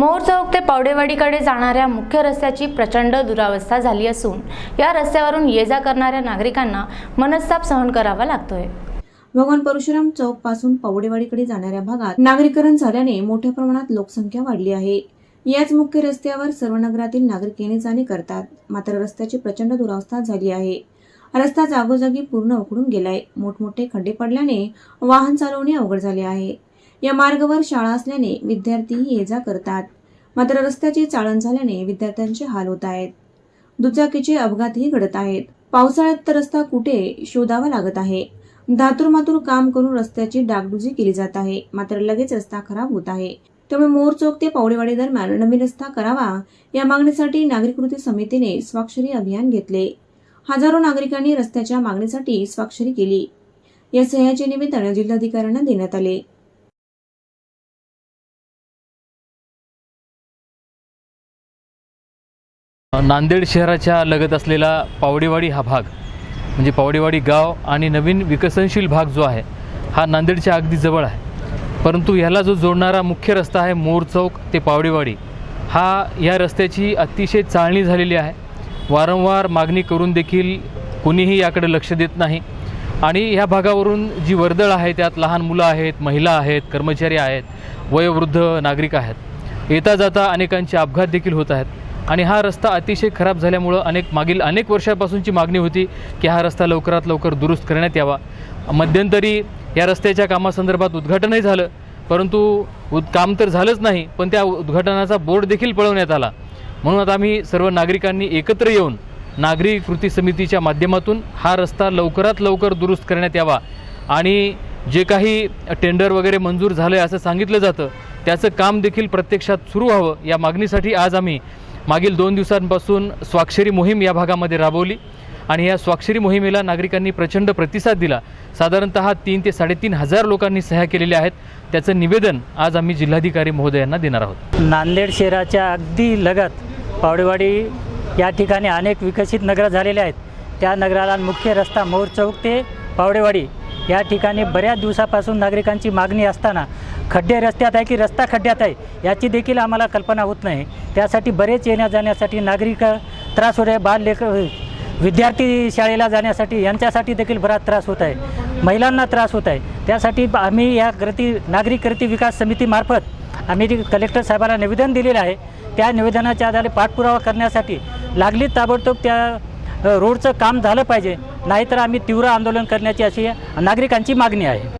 मोर चौक ते पावडेवाडीकडे जाणाऱ्या मुख्य रस्त्याची प्रचंड दुरावस्था झाली असून या रस्त्यावरून ये जा करणाऱ्या नागरिकांना मनस्ताप सहन करावा लागतोय. भगवान परशुराम चौकपासून पावडेवाडीकडे जाणाऱ्या भागात नागरीकरण झाल्याने मोठ्या प्रमाणात लोकसंख्या वाढली आहे. याच मुख्य रस्त्यावर सर्व नगरातील नागरिक येणे जाणे करतात. मात्र रस्त्याची प्रचंड दुरावस्था झाली आहे. रस्ता जागोजागी पूर्ण उकडून गेलाय. मोठमोठे खड्डे पडल्याने वाहन चालवणे अवघड झाले आहे. या मार्गावर शाळा असल्याने विद्यार्थीही ये जा करतात. मात्र रस्त्याची चाळण झाल्याने विद्यार्थ्यांचे हाल होत आहेत. दुचाकीचे अपघातही घडत आहेत. पावसाळ्यात तर रस्ता कुठे शोधावा लागत आहे? धातूर मातूर काम करून रस्त्याची डागडुजी केली जात आहे. मात्र लगेच रस्ता खराब होत आहे. त्यामुळे मोर चौक ते पावडेवाडी दरम्यान नवीन रस्ता करावा या मागणीसाठी नागरिक कृती समितीने स्वाक्षरी अभियान घेतले. हजारो नागरिकांनी रस्त्याच्या मागणीसाठी स्वाक्षरी केली. या सह्याचे निवेदन जिल्हाधिकाऱ्यांना देण्यात आले. नांदेड शहराच्या लगत असलेला पावडेवाडी हा भाग म्हणजे पावडेवाडी गाव आणि नवीन विकसनशील भाग जो आहे हा नांदेडच्या अगदी जवळ आहे. परंतु ह्याला जो जोडणारा मुख्य रस्ता आहे मोर चौक ते पावडेवाडी. हा या रस्त्याची अतिशय चाळणी झालेली आहे. वारंवार मागणी करून देखील कुणीही याकडे लक्ष देत नाही. आणि ह्या भागावरून जी वर्दळ आहे त्यात लहान मुलं आहेत महिला आहेत कर्मचारी आहेत वयोवृद्ध नागरिक आहेत. येता जाता अनेकांचे अपघात देखील होत आहेत. आणि हा रस्ता अतिशय खराब झाल्यामुळं अनेक मागील अनेक वर्षापासूनची मागणी होती की हा रस्ता लवकरात लवकर दुरुस्त करण्यात यावा. मध्यंतरी या रस्त्याच्या कामासंदर्भात उद्घाटनही झालं. परंतु उद काम तर झालंच नाही पण त्या उद्घाटनाचा बोर्ड देखील पळवण्यात आला. म्हणून आता आम्ही सर्व नागरिकांनी एकत्र येऊन नागरी कृती समितीच्या माध्यमातून हा रस्ता लवकरात लवकर दुरुस्त करण्यात यावा. आणि जे काही टेंडर वगैरे मंजूर झालं आहे असं सांगितलं जातं त्याचं काम देखील प्रत्यक्षात सुरू व्हावं या मागणीसाठी आज आम्ही मागील दोन दिवसांपासून स्वाक्षरी मोहीम या भागामध्ये राबवली आणि या स्वाक्षरी मोहिमेला नागरिकांनी प्रचंड प्रतिसाद दिला. साधारणतः तीन ते साडेतीन हजार लोकांनी सह्या केलेल्या आहेत. त्याचं निवेदन आज आम्ही जिल्हाधिकारी महोदयांना देणार आहोत. नांदेड शहराच्या अगदी लगत पावडेवाडी या ठिकाणी अनेक विकसित नगरं झालेले आहेत. त्या नगराला मुख्य रस्ता मोर चौक ते पावडेवाडी या ठिकाणी बऱ्याच दिवसापासून नागरिकांची मागणी असताना खड्डे रस्त्यात आहे की रस्ता खड्ड्यात आहे याची देखील आम्हाला कल्पना होत नाही. त्यासाठी बरेच येण्या जाण्यासाठी नागरिक त्रास होत आहे बाल लेख विद्यार्थी शाळेला जाण्यासाठी यांच्यासाठी देखील बराच त्रास होत आहे. महिलांना त्रास होत आहे. त्यासाठी आम्ही या कृती नागरिक कृती विकास समितीमार्फत आम्ही जे कलेक्टर साहेबांना निवेदन दिलेलं आहे त्या निवेदनाच्या आधारे पाठपुरावा करण्यासाठी लागली ताबडतोब त्या रोडचं काम झालं पाहिजे नाहीतर आम्ही तीव्र आंदोलन करण्याची अशी नागरिकांची मागणी आहे.